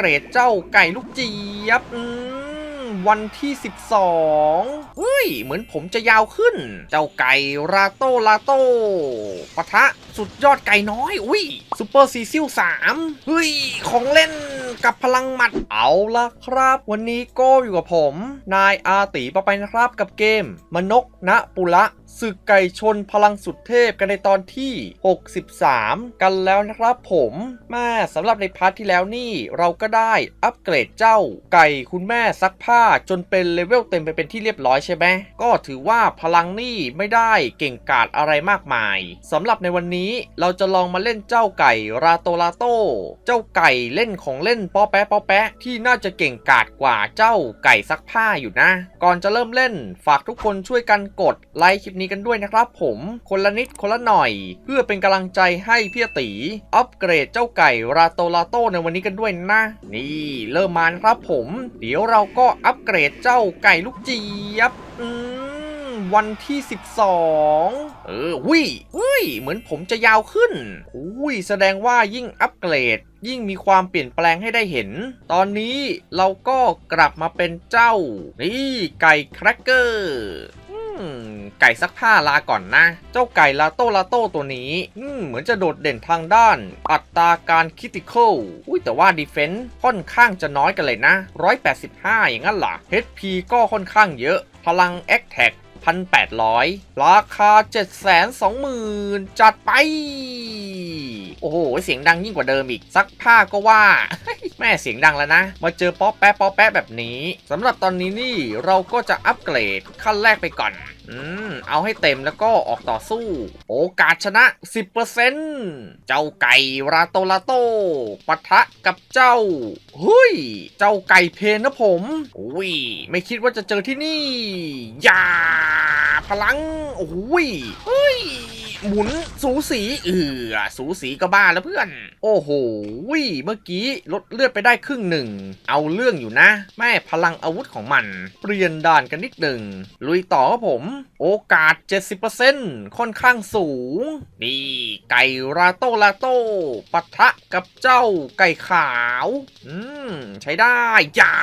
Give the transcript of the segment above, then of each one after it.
เกรดเจ้าไก่ลูกเจี๊ยบอืวันที่ 12เฮ้ย เหมือนผมจะยาวขึ้น เจ้าไก่ราโต้ลาโต้ปะทะสุดยอดไก่น้อย อุ้ยซูเปอร์ซีซิล3เฮ้ย ของเล่น กับพลังหมัดเอาละครับ วันนี้ก็อยู่กับผม นายอาตีปะไปนะครับกับเกม มนกณปุระศึกไก่ชนพลังสุดเทพกันในตอนที่ 63 กันแล้วนะครับผมม่สำหรับในพาร์ทที่แล้วนี่ เราก็ได้อัปเกรดเจ้า ไก่คุณแม่ซักผ้าจนเป็นเลเวลเต็มไปเป็นที่เรียบร้อยใช่ไหมก็ถือว่าพลังนี่ไม่ได้เก่งกาจอะไรมากมายสำหรับในวันนี้เราจะลองมาเล่นเจ้าไก่ราโตลาโต เจ้าไก่เล่นของเล่นป้อแปะป้อแปะที่น่าจะเก่งกาจกว่าเจ้าไก่ซักผ้าอยู่นะ ก่อนจะเริ่มเล่นฝากทุกคนช่วยกันกดไลค์คลิปนี้กันด้วยนะครับ ผมคนละนิดคนละหน่อย เพื่อเป็นกำลังใจให้พี่ตีอัปเกรดเจ้าไก่ราโตลาโตในวันนี้กันด้วยนะ นี่เริ่มมานะครับผม เดี๋ยวเราก็อัปเกรดเจ้าไก่ลูกเจี๊ยบอืมวันที่ 12 เออวิวิเหมือนผมจะยาวขึ้นอุ้ย แสดงว่ายิ่งอัปเกรด ยิ่งมีความเปลี่ยนแปลงให้ได้เห็น ตอนนี้เราก็กลับมาเป็นเจ้า นี่ไก่แครกเกอร์อืมไก่ซักผ้าลาก่อนนะ เจ้าไก่ลาโต้ลาโต้ตัวนี้อืมเหมือนจะโดดเด่นทางด้าน อัตราการคิติคอลอุ้ยแต่ว่าดีเฟนส์ค่อนข้างจะน้อยกันเลยนะ 185 อย่างนั้นหรอ HP ก็ค่อนข้างเยอะ พลัง a t t a c 1,800 ราคา 720,000 จัดไป โอ้โห เสียงดังยิ่งกว่าเดิมอีก ซักผ้าก็ว่า แม่เสียงดังแล้วนะ มาเจอป๊อปแป๊ะป๊อปแป๊ะแบบนี้สำหรับตอนนี้นี่เราก็จะอัปเกรดขั้นแรกไปก่อน อืม เอาให้เต็มแล้วก็ออกต่อสู้ โอกาสชนะ 10%เจ้าไก่ราโตลาโตปะทะกับเจ้าเฮ้ย เจ้าไก่เพนนะผม อุ้ย ไม่คิดว่าจะเจอที่นี่ อย่า พลัง โอ้ยเฮ้ย หมุนสูสีเออสูสีก็บ้าแล้วเพื่อน โอ้โหเมื่อกี้ลดเลือดไปได้ครึ่งหนึ่ง เอาเรื่องอยู่นะ แม่พลังอาวุธของมัน เปลี่ยนด่านกันนิดหนึ่ง ลุยต่อครับผม โอกาส 70%ค่อนข้างสูง นี่ไก่ราโตลาโตปะทะกับเจ้าไก่ขาว อืม ใช้ได้อย่า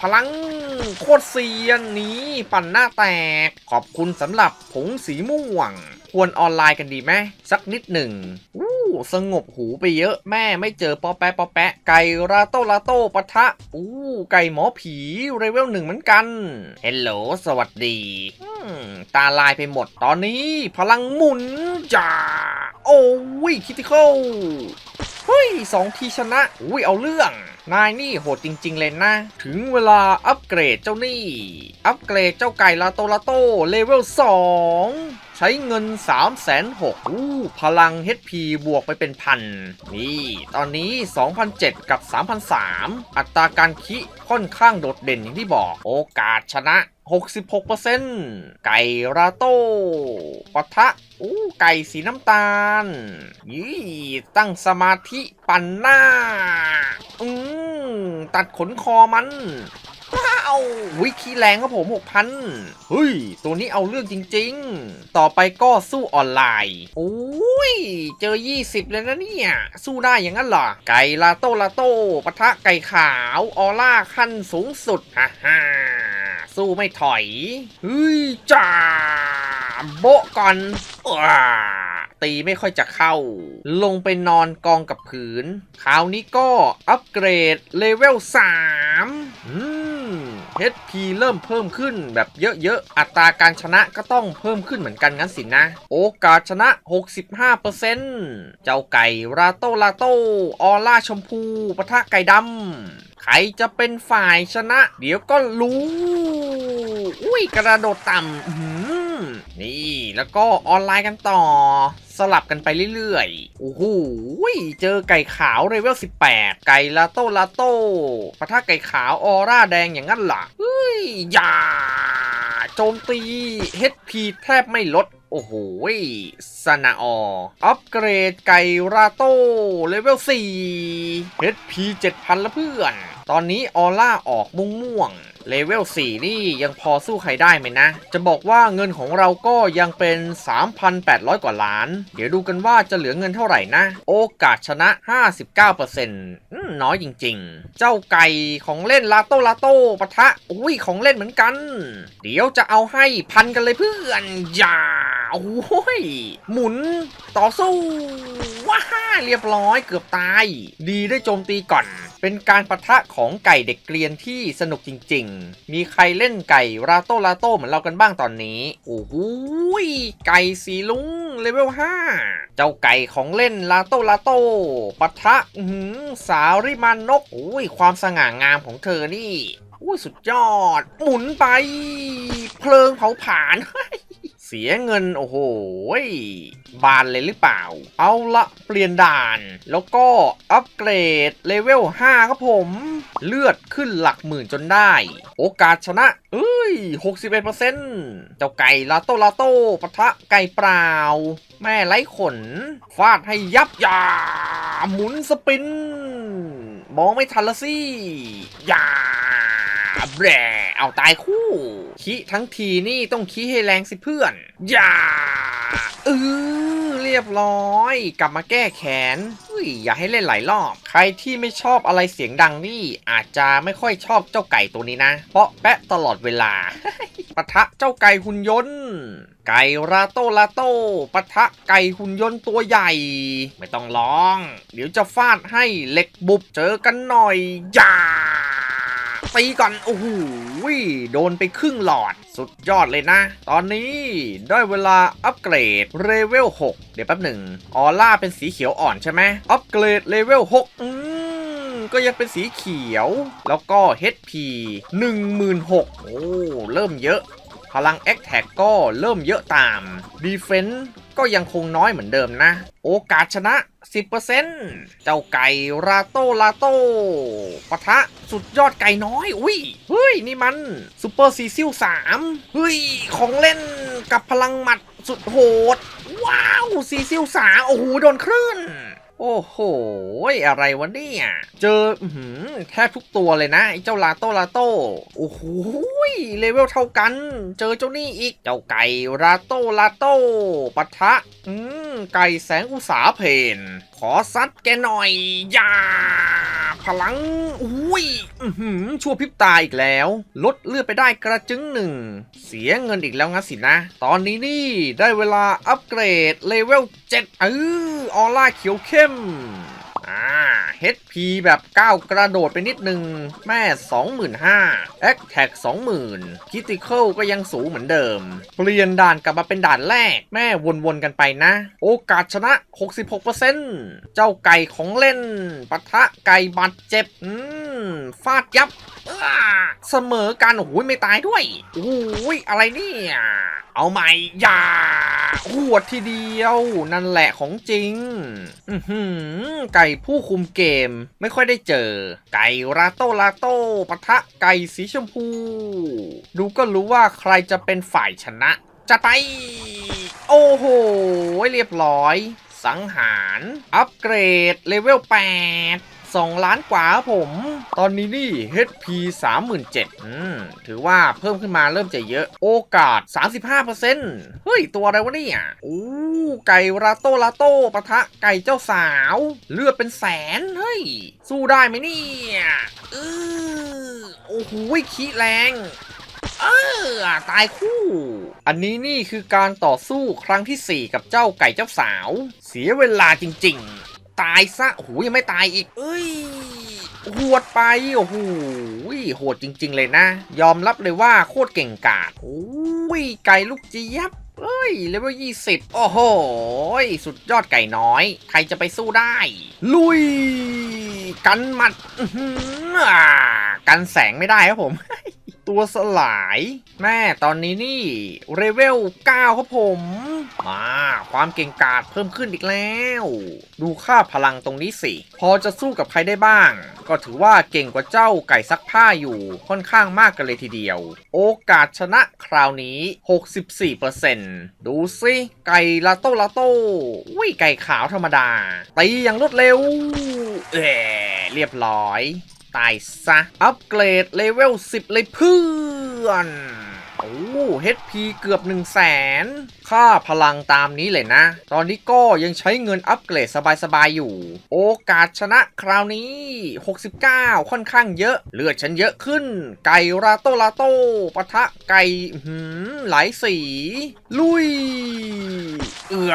พลังโคตรเซียนนี้ ปั่นหน้าแตก ขอบคุณสำหรับผงสีม่วง ควรออนไลน์กันดีไหมสักนิดหนึ่งอู้สงบหูไปเยอะแม่ไม่เจอปอแปะปอแปะ ไก่ราโตลาโตปะทะอู้ไก่หมอผีเรเวลหนึ่งเหมือนกันเฮลโหลสวัสดีตาลายไปหมดตอนนี้ พลังหมุนจ้าโอ้ยคิติคอลเฮ้ยสองทีชนะอุ้ยเอาเรื่อง นายนี่โหดจริง ๆ เลยนะ ถึงเวลาอัปเกรดเจ้านี่ อัปเกรดเจ้าไก่ลาโตลาโตเลเวล2 ใช้เงิน 3 6 0 0อู้พลัง HP บวกไปเป็นพัน นี่ ตอนนี้ 2,007 กับ 3,003 อัตราการคิค่อนข้างโดดเด่นอย่างที่บอก โอกาสชนะ 66%ไก่ราโต้ปะทะอู้ไก่สีน้ำตาลยี่ตั้งสมาธิปั่นหน้า อืมตัดขนคอมัน ว้าววิคีแรงครับผมหกพันเฮ้ย ตัวนี้เอาเรื่องจริง ๆ ต่อไปก็สู้ออนไลน์โอ้ย เจอ 20 เลยนะเนี่ย สู้ได้อย่างนั้นเหรอ ไก่ลาโต้ลาโต้ปะทะไก่ขาว ออร่าขั้นสูงสุดฮ่าฮ่าสู้ไม่ถอย เฮ้ยจ้าโบก่อนว้าตีไม่ค่อยจะเข้า ลงไปนอนกองกับพื้นคราวนี้ก็อัปเกรดเลเวล3อืม HP เริ่มเพิ่มขึ้นแบบเยอะๆ อัตราการชนะก็ต้องเพิ่มขึ้นเหมือนกันงั้นสินะ โอกาสชนะ 65%เจ้าไก่ราโตราโตออร่าชมพูปะทะไก่ดำใครจะเป็นฝ่ายชนะ เดี๋ยวก็รู้ อุ้ยกระโดดต่ำ นี่แล้วก็ออนไลน์กันต่อ สลับกันไปเรื่อยๆ โอ้โหเจอไก่ขาวเลเวล 18 ไก่ลาโต้ลาโต้ปะทะไก่ขาวออร่าแดงอย่างนั้นล่ะเฮ้ยอย่าโจมตี HP แทบไม่ลดโอ้โหสนาออัปเกรดไก่ราโต้เลเวล 4 HP 7,000 ละเพื่อน ตอนนี้ออร่าออกม่วงม่วงๆ เลเวล 4 นี่ยังพอสู้ใครได้ไหมนะ จะบอกว่าเงินของเราก็ยังเป็น 3,800 กว่าล้าน เดี๋ยวดูกันว่าจะเหลือเงินเท่าไหร่นะ โอกาสชนะ 59%อืมน้อยจริงๆ เจ้าไก่ของเล่นลาโต้ลาโต้ปะทะ อุ้ยของเล่นเหมือนกัน เดี๋ยวจะเอาให้พันกันเลยเพื่อนอย่าโอ้ย หมุนต่อสู้ว้าเรียบร้อยเกือบตาย ดีได้โจมตีก่อน เป็นการปะทะของไก่เด็กเกรียนที่สนุกจริง ๆ มีใครเล่นไก่ราโต้ลาโต้เหมือนเรากันบ้างตอนนี้ โอ้โหไก่สีลุงเลเวล5 เจ้าไก่ของเล่นลาโต้ลาโต้ปะทะอือหือสาริมานกโอ้ยความสง่างามของเธอนี่อุ้ยสุดยอด หมุนไป เพลิงเผาผลาญ สียเงินโอ้โหบานเลยหรือเปล่า เอาละเปลี่ยนด่าน แล้วก็อัปเกรดเลเวล 5 ครับผม เลือดขึ้นหลักหมื่นจนได้ โอกาสชนะ เอ้ย 61%เจ้าไก่ลาโตลาโต้ปะทะไก่เปล่า แม่ไร้ขน ฟาดให้ยับยาหมุนสปิน มองไม่ทันละสิยา แบรเอาตายคู่ คิทั้งทีนี่ต้องคิให้แรงสิเพื่อน อย่าเออเรียบร้อย กลับมาแก้แค้นอุ้ยอย่าให้เล่นหลายรอบ ใครที่ไม่ชอบอะไรเสียงดังนี่ อาจจะไม่ค่อยชอบเจ้าไก่ตัวนี้นะ เพราะแปะตลอดเวลาปะทะเจ้าไก่หุ่นยนต์ ไก่ราโต้ลาโต้ปะทะไก่หุ่นยนต์ตัวใหญ่ ไม่ต้องร้อง เดี๋ยวจะฟาดให้เหล็กบุบเจอกันหน่อยอย่า ตีก่อน โอ้โหโดนไปครึ่งหลอด สุดยอดเลยนะ ตอนนี้ได้เวลาอัปเกรดเลเวล 6 เดี๋ยวแป๊บหนึ่งออร่าเป็นสีเขียวอ่อนใช่ไหมอัปเกรดเลเวล 6 อืม ก็ยังเป็นสีเขียว แล้วก็ HP 16,000โอ้ เริ่มเยอะ พลัง a อ t a c ก็เริ่มเยอะตาม Defense ก็ยังคงน้อยเหมือนเดิมนะ โอกาสชนะ 10%เจ้าไก่ราโต้ราโต้ปะทะสุดยอดไก่น้อย อุ้ยเฮ้ย นี่มันซูเปอร์ซีซิลสามเฮ้ย ของเล่นกับพลังหมัดสุดโหด ว้าว ซีซิลสามโอ้โห โดนคลื่น โอ้โห อะไรวะเนี่ย เจอหืแทบทุกตัวเลยนะไอ้เจ้าลาโต้ลาโต้โอ้โห เลเวลเท่ากัน เจอเจ้านี่อีก เจ้าไก่ลาโต้ลาโต้ปะทะ อืม ไก่แสงอุสาเพน ขอซัดแกหน่อยย่า พลัง อุ้ยชั่วพริบตาอีกแล้ว ลดเลือดไปได้กระจึงหนึ่ง เสียเงินอีกแล้วงั้นสินะ ตอนนี้นี่ได้เวลาอัปเกรดเลเวล 7 เออออร่าเขียวเข้ม HP แบบก้าวกระโดดไปนิดนึง แม่ 25,000 a t t a c 20,000 Critical ก็ยังสูงเหมือนเดิม เปลี่ยนด่านกลับมาเป็นด่านแรก แม่วนๆกันไปนะ โอกาสชนะ 66%เจ้าไก่ของเล่นปะทะไก่บาดเจ็บ อืม ฟาดยับเสมอกันโอ้โหไม่ตายด้วยโอ้โหอะไรเนี่ย เอาใหม่อย่าหวดทีเดียว นั่นแหละของจริง อือไก่ผู้คุมเกมไม่ค่อยได้เจอ ไก่ราโต้ลาโตปะทะไก่สีชมพู ดูก็รู้ว่าใครจะเป็นฝ่ายชนะ จะไป โอ้โห เรียบร้อย สังหาร อัปเกรดเลเวล 8 2 ล้านกว่าผม ตอนนี้นี่ HP 37,000อืมถือว่าเพิ่มขึ้นมาเริ่มจะเยอะ โอกาส 35%เฮ้ย ตัวอะไรวะเนี่ยโอ้ไก่ราโต้ลาโต้ปะทะไก่เจ้าสาว เลือดเป็นแสน เฮ้ย สู้ได้ไหมเนี่ยเออโอ้โหขี้แรง เออตายคู่ อันนี้นี่คือการต่อสู้ครั้งทีสี่ 4 กับเจ้าไก่เจ้าสาว เสียเวลาจริง ๆ ตายซะโอ้โหยังไม่ตายอีก เอ้ยหวดไปโอ้โหโหดจริง ๆ เลยนะ ยอมรับเลยว่าโคตรเก่งกาจโอ้ยไก่ลูกเจี๊ยบเอ้ยเลเวล20โอ้โห สุดยอดไก่น้อย ใครจะไปสู้ได้ ลุย กันหมัดอื้อหืออ่ากันแสงไม่ได้ครับผม ตัวสลาย แม่ตอนนี้นี่เรเวล 9 ครับผม มาความเก่งกาจเพิ่มขึ้นอีกแล้ว ดูค่าพลังตรงนี้สิ พอจะสู้กับใครได้บ้าง ก็ถือว่าเก่งกว่าเจ้าไก่ซักผ้าอยู่ค่อนข้างมากกันเลยทีเดียว โอกาสชนะคราวนี้ 64%ดูสิไก่ลาโต้ลาโต้วิไก่ขาวธรรมดาตีอย่างรวดเร็ว เออเรียบร้อย ตายซะ อัปเกรดเลเวล 10 เลยเพื่อน โอ้ HP เกือบ 1 0 0 0 0แสน ค่าพลังตามนี้เลยนะ ตอนนี้ก็ยังใช้เงินอัปเกรดสบายๆอยู่ โอกาสชนะคราวนี้ 69 ค่อนข้างเยอะ เลือดฉันเยอะขึ้น ไก่ราโตราโตปะทะไก่หือหลายสี ลุย เอือ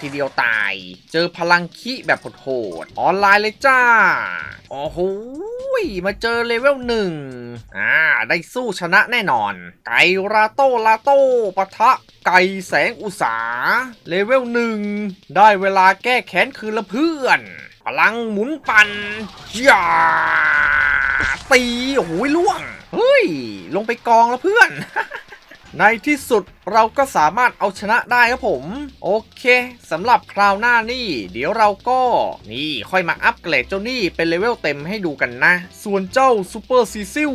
ทีเดียวตาย เจอพลังคิแบบโหดๆออนไลน์เลยจ้า โอ้โหมาเจอเลเวลหนึ่งอ่า ได้สู้ชนะแน่นอน ไก่ราโตลาโตปะทะไก่แสงอุสาเลเวลหนึ่งได้เวลาแก้แค้นคืนละเพื่อน พลังหมุนปันย่าตีโอ้โหล่วง เฮ้ย ลงไปกองแล้วเพื่อน ในที่สุดเราก็สามารถเอาชนะได้ครับผม โอเคสำหรับคราวหน้านี่ เดี๋ยวเราก็นี่ค่อยมาอัปเกรดเจ้านี่เป็นเลเวลเต็มให้ดูกันนะ ส่วนเจ้าซูเปอร์ซีซิล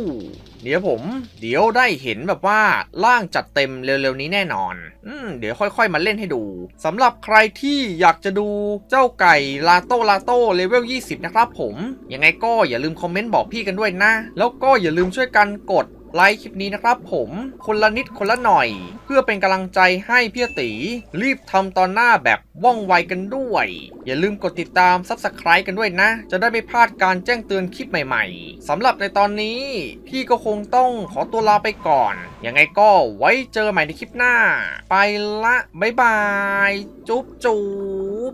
เดี๋ยวผม เดี๋ยวได้เห็นแบบว่าร่างจัดเต็มเร็วๆนี้แน่นอน อืมเดี๋ยวค่อยๆมาเล่นให้ดูสำหรับใครที่อยากจะดูเจ้าไก่ลาโตลาโตเลเวล 20 นะครับผม ยังไงก็อย่าลืมคอมเมนต์บอกพี่กันด้วยนะ แล้วก็อย่าลืมช่วยกันกด ไลค์คลิปนี้นะครับผมคนละนิดคนละหน่อย เพื่อเป็นกำลังใจให้พี่ตี รีบทำตอนหน้าแบบว่องไวกันด้วย อย่าลืมกดติดตาม Subscribe กันด้วยนะ จะได้ไม่พลาดการแจ้งเตือนคลิปใหม่ๆสำหรับในตอนนี้ พี่ก็คงต้องขอตัวลาไปก่อน ยังไงก็ไว้เจอใหม่ในคลิปหน้า ไปละบ๊ายบาย จุ๊บจุ๊บ